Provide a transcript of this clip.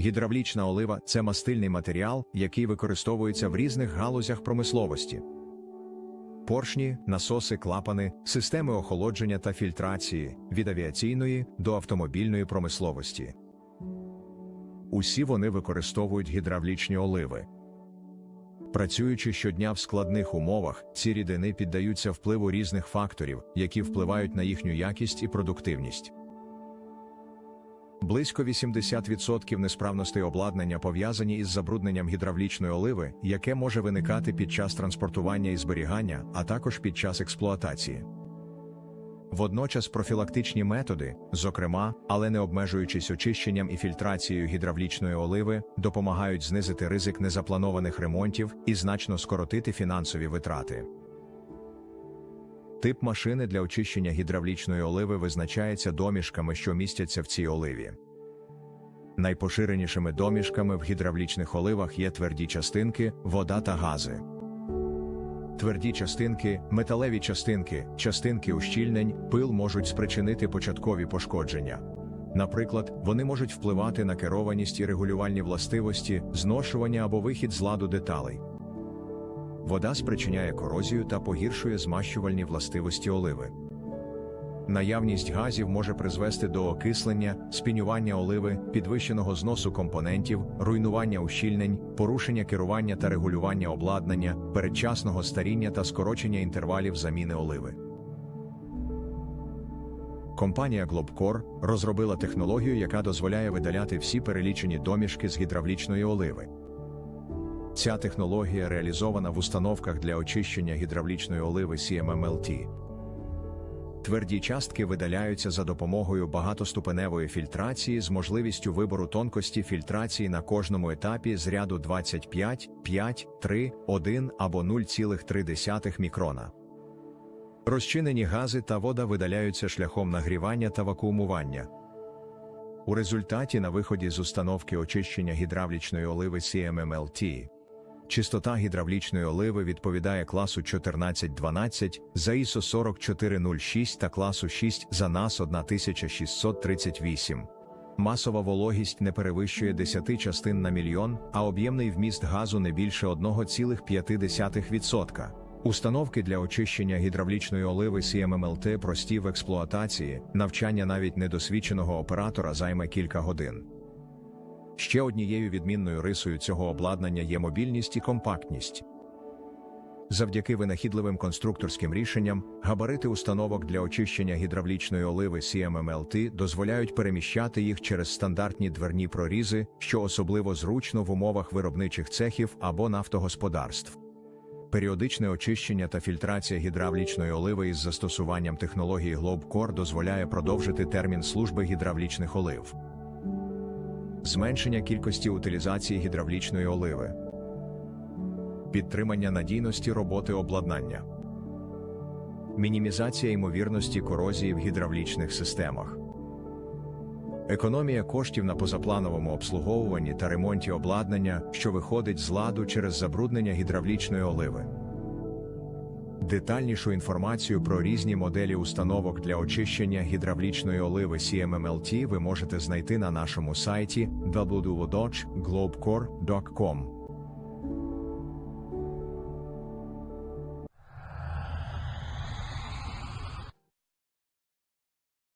Гідравлічна олива це мастильний матеріал, який використовується в різних галузях промисловості. Поршні, насоси, клапани, системи охолодження та фільтрації від авіаційної до автомобільної промисловості. Усі вони використовують гідравлічні оливи. Працюючи щодня в складних умовах, ці рідини піддаються впливу різних факторів, які впливають на їхню якість і продуктивність. Близько 80% несправностей обладнання пов'язані із забрудненням гідравлічної оливи, яке може виникати під час транспортування і зберігання, а також під час експлуатації. Водночас профілактичні методи, зокрема, але не обмежуючись очищенням і фільтрацією гідравлічної оливи, допомагають знизити ризик незапланованих ремонтів і значно скоротити фінансові витрати. Тип машини для очищення гідравлічної оливи визначається домішками, що містяться в цій оливі. Найпоширенішими домішками в гідравлічних оливах є тверді частинки, вода та гази. Тверді частинки, металеві частинки, частинки ущільнень, пил можуть спричинити початкові пошкодження. Наприклад, вони можуть впливати на керованість і регулювальні властивості, зношування або вихід з ладу деталей. Вода спричиняє корозію та погіршує змащувальні властивості оливи. Наявність газів може призвести до окислення, спінювання оливи, підвищеного зносу компонентів, руйнування ущільнень, порушення керування та регулювання обладнання, передчасного старіння та скорочення інтервалів заміни оливи. Компанія Globcore розробила технологію, яка дозволяє видаляти всі перелічені домішки з гідравлічної оливи. Ця технологія реалізована в установках для очищення гідравлічної оливи CMMLT. Тверді частки видаляються за допомогою багатоступеневої фільтрації з можливістю вибору тонкості фільтрації на кожному етапі з ряду 25, 5, 3, 1 або 0,3 мікрона. Розчинені гази та вода видаляються шляхом нагрівання та вакуумування. У результаті на виході з установки очищення гідравлічної оливи CMMLT Чистота гідравлічної оливи відповідає класу 1412 за ISO 4406 та класу 6 за NAS 1638. Масова вологість не перевищує 10 частин на мільйон, а об'ємний вміст газу не більше 1,5%. Установки для очищення гідравлічної оливи CMMLT прості в експлуатації, навчання навіть недосвідченого оператора займе кілька годин. Ще однією відмінною рисою цього обладнання є мобільність і компактність. Завдяки винахідливим конструкторським рішенням, габарити установок для очищення гідравлічної оливи CMMLT дозволяють переміщати їх через стандартні дверні прорізи, що особливо зручно в умовах виробничих цехів або нафтогосподарств. Періодичне очищення та фільтрація гідравлічної оливи із застосуванням технології GlobeCore дозволяє продовжити термін служби гідравлічних олив зменшення кількості утилізації гідравлічної оливи, підтримання надійності роботи обладнання, мінімізація ймовірності корозії в гідравлічних системах, економія коштів на позаплановому обслуговуванні та ремонті обладнання, що виходить з ладу через забруднення гідравлічної оливи. Детальнішу інформацію про різні моделі установок для очищення гідравлічної оливи CMMLT ви можете знайти на нашому сайті www.globecore.com.